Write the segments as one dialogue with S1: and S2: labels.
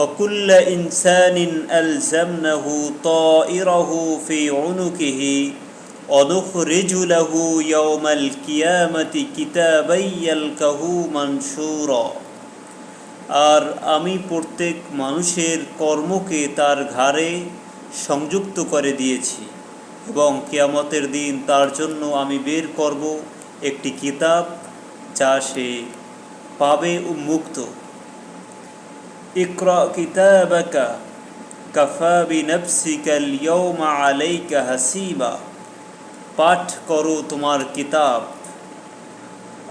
S1: وكل إنسان ألزمنه طائره في عنقه ونخرج له يوم القيامة كتابا يلقه منشورا আর আমি প্রত্যেক মানুষের কর্মকে তার ঘাড়ে সংযুক্ত করে দিয়েছি এবং কিয়ামতের দিন তার জন্য আমি বের করব একটি কিতাব যা সে পাবে উন্মুক্ত ইকরা কিতাবাকা, কাফা বিনফসিকা আল-ইয়াওমা আলাইকা হাসিবা। পাঠ করো তোমার কিতাব।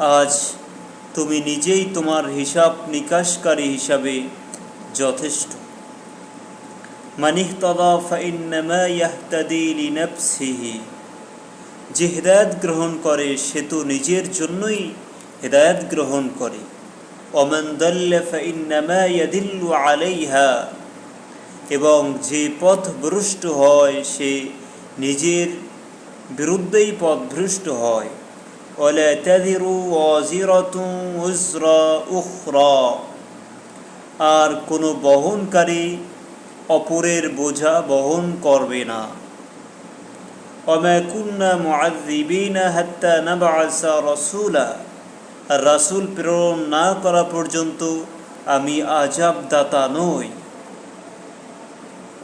S1: আজ তুমি নিজেই তোমার হিসাব নিকাশকারী হিসাবে যথেষ্ট। মানিহতদা ফাইন্নামা ইয়াহতাদি লিনাফসিহি। যে হেদায়ত গ্রহণ করে, সে তো নিজের জন্যই হেদায়ত গ্রহণ করে। অমেন ইন্নামা ইয়াদিল্লু আলাইহা, এবং যে পথ ভ্রষ্ট হয় সে নিজের বিরুদ্ধেই পথ ভ্রষ্ট হয়। ওলা তাদিরু অজিরতু উজরা উখরা, আর কোনো বহনকারী অপরের বোঝা বহন করবে না। অমা কুন্না মুআযিবিনা হাত্তা নাবআসা রাসূলা রাসূল প্রেরণ না করা পর্যন্ত আমি আজাব দাতা নই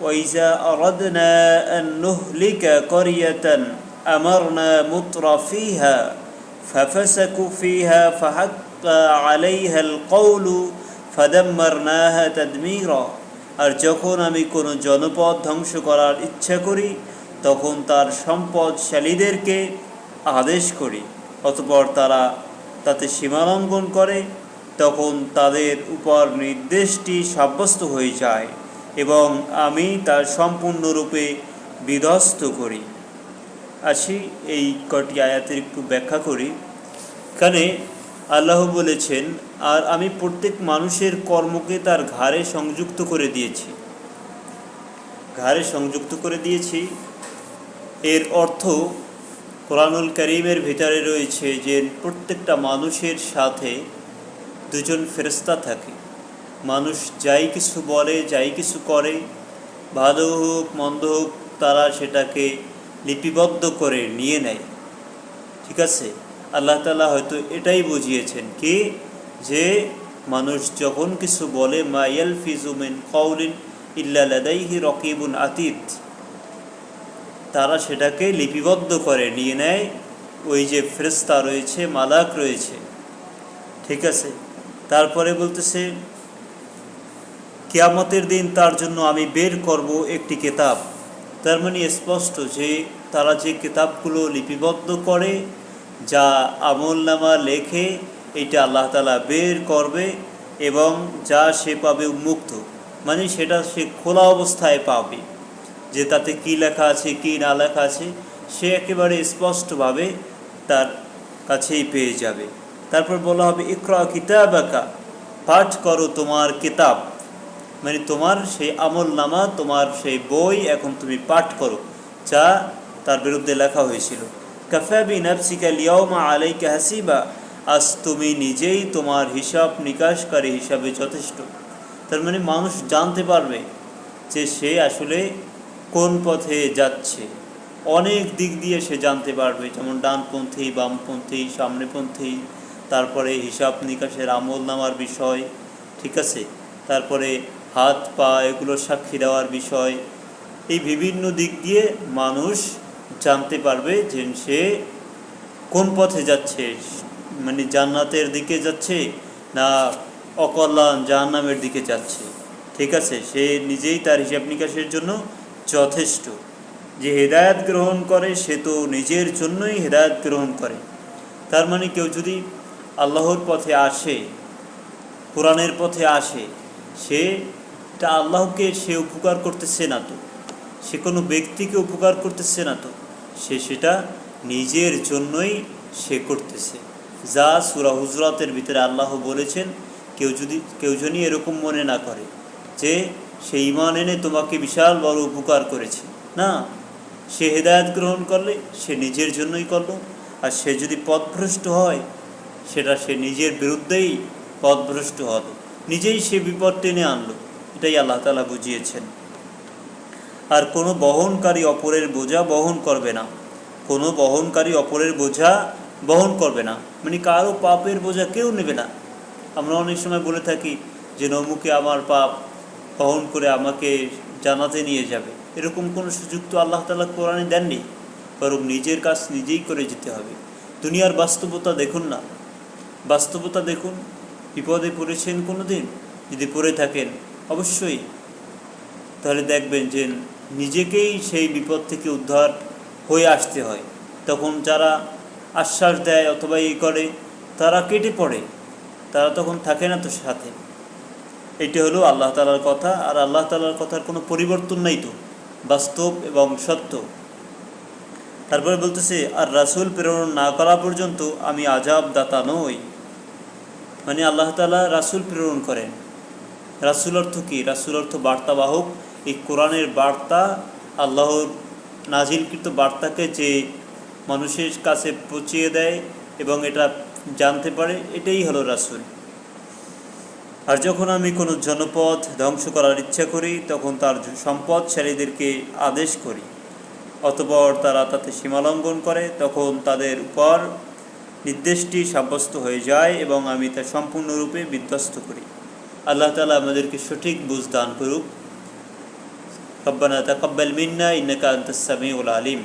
S1: وإذا أردنا أن نهلك قرية أمرنا مطر فيها ففسقوا فيها فحق عليها القول فدمرناها تدميرا আর যখন আমি কোনো জনপদ ধ্বংস করার ইচ্ছা করি তখন তার সম্পদশালীদেরকে আদেশ করি অতপর তারা তাতে সীমালঙ্ঘন করে, তখন তাদের উপর নির্দেশটি সাব্যস্ত হয়ে যায় এবং আমি তার সম্পূর্ণরূপে বিধ্বস্ত করি। আসি, এই কটি আয়াতের একটু ব্যাখ্যা করি। এখানে আল্লাহ বলেছেন, আর আমি প্রত্যেক মানুষের কর্মকে তার ঘাড়ে সংযুক্ত করে দিয়েছি। ঘাড়ে সংযুক্ত করে দিয়েছি। এর অর্থ কোরআনুল করিমের ভিতরে রয়েছে যে প্রত্যেকটা মানুষের সাথে দুজন ফেরস্তা থাকে। মানুষ যাই কিছু বলে, যাই কিছু করে, ভালো হোক, মন্দ হোক, তারা সেটাকে লিপিবদ্ধ করে নিয়ে নেয়। ঠিক আছে? আল্লাহ তালা হয়তো এটাই বুঝিয়েছেন কি? যে মানুষ যখন কিছু বলে মায়াল ফিজুমিন কৌলিন ইল্লা লাদাইহি রকিবুন আতিত। তারা সেটাকে লিপিবদ্ধ করে, নিয়ে নেয়। ওই যে ফ্রেস্তা রয়েছে, মালাক রয়েছে। ঠিক আছে? তারপরে বলতেছে, কিয়ামতের দিন তার জন্য আমি বের করব একটি কেতাব। তার মানে স্পষ্ট যে তারা যে কিতাবগুলো লিপিবদ্ধ করে, যা আমল নামা লেখে, এটা আল্লাহ তালা বের করবে এবং যা সে পাবে উন্মুক্ত। মানে সেটা সে খোলা অবস্থায় পাবে। যে তাতে কি লেখা আছে, কি না লেখা আছে, সে একেবারে স্পষ্টভাবে তার কাছেই পেয়ে যাবে। তারপর বলা হবে, ইকরা কিতাব আঁকা পাঠ করো তোমার কিতাব। মানে তোমার সেই আমল নামা, তোমার সেই বই এখন তুমি পাঠ করো, যা তার বিরুদ্ধে লেখা হয়েছিল। কাফাবি নাফসিকা লিয়াউমা আলাইকা হাসিবা আজ তুমি নিজেই তোমার হিসাব নিকাশকারী হিসাবে যথেষ্ট। তার মানে মানুষ জানতে পারবে যে সে আসলে কোন পথে যাচ্ছে? অনেক দিক দিয়ে সে জানতে পারবে, যেমন ডানপন্থী, বামপন্থী, সামনেপন্থী, তারপরে হিসাব নিকাশের আমল নামার বিষয়, ঠিক আছে? তারপরে হাত, পা, এগুলো সাক্ষী দেওয়ার বিষয়। এই বিভিন্ন দিক দিয়ে মানুষ জানতে পারবে যে সে কোন পথে যাচ্ছে। মানে জান্নাতের দিকে যাচ্ছে না অকল্যাণ জাহান্নামের দিকে যাচ্ছে? ঠিক আছে? সে নিজেই তার হিসাব নিকাশের জন্য যথেষ্ট। যে হেদায়ত গ্রহণ করে, সে তো নিজের জন্যই হেদায়ত গ্রহণ করে। তার মানে কেউ যদি আল্লাহর পথে আসে, কোরআনের পথে আসে সে তা আল্লাহকে সে উপকার করতেছে না তো। সে কোনো ব্যক্তিকে উপকার করতেছে না তো। সে সেটা নিজের জন্যই সে করতেছে। যা সুরা হুজরাতের ভিতরে আল্লাহ বলেছেন, কেউ যদি কেউ যদি এরকম মনে না করে যে সে ইমান এনে তোমাকে বিশাল বড় উপকার করেছে। না, সে হেদায়ত গ্রহণ করলে সে নিজের জন্যই করল, আর সে যদি পথভ্রষ্ট হয়, সেটা সে নিজের বিরুদ্ধেই পথভ্রষ্ট হলো নিজেই সে বিপদ টেনে আনলো, এটাই আল্লাহ তালা বুঝিয়েছেন। আর কোনো বহনকারী অপরের বোঝা বহন করবে না। কোনো বহনকারী অপরের বোঝা বহন করবে না। মানে কারও পাপের বোঝা কেউ নেবে না। আমরা অনেক সময় বলে থাকি যে নমুকে আমার পাপ বহন করে আমাকে জানাতে নিয়ে যাবে। এরকম কোনো সুযোগ তো আল্লাহ তালা কোরআনে দেননি। বরং নিজের কাজ নিজেই করে যেতে হবে। দুনিয়ার বাস্তবতা দেখুন না। বাস্তবতা দেখুন। বিপদে পড়েছেন কোনো দিন যদি পড়ে থাকেন, অবশ্যই। তাহলে দেখবেন যে নিজেকেই সেই বিপদ থেকে উদ্ধার হয়ে আসতে হয়। তখন যারা আশ্বাস দেয় অথবা ই করে, তারা কেটে পড়ে। তারা তখন থাকে না তো সাথে। এটি হলো আল্লাহ তালার কথা, আর আল্লাহ তালার কথার কোনো পরিবর্তন নাই তো, বাস্তব এবং সত্য। তারপরে বলতেছে, আর রাসূল প্রেরণ না করা পর্যন্ত আমি আজাব দাতা নই। মানে আল্লাহ তালা রাসূল প্রেরণ করেন। রাসূল অর্থ কী? রাসূল অর্থ বার্তাবাহক এই কোরআনের বার্তা, আল্লাহর নাজিলকৃত বার্তাকে যে মানুষের কাছে পৌঁছিয়ে দেয় এবং এটা জানতে পারে, এটাই হলো রাসূল। আর যখন আমি কোনো জনপদ ধ্বংস করার ইচ্ছা করি, তখন তার সম্পদশালীদেরকে আদেশ করি। অতপর তারা তাতে সীমালঙ্ঘন করে, তখন তাদের উপর নির্দেশটি সাব্যস্ত হয়ে যায় এবং আমি তা সম্পূর্ণরূপে বিধ্বস্ত করি। আল্লাহ তালা আমাদেরকে সঠিক বুঝ দান করুক। রব্বানা তাকাব্বাল মিন্না ইন্নাকা আনতাস সামিউল আলিম।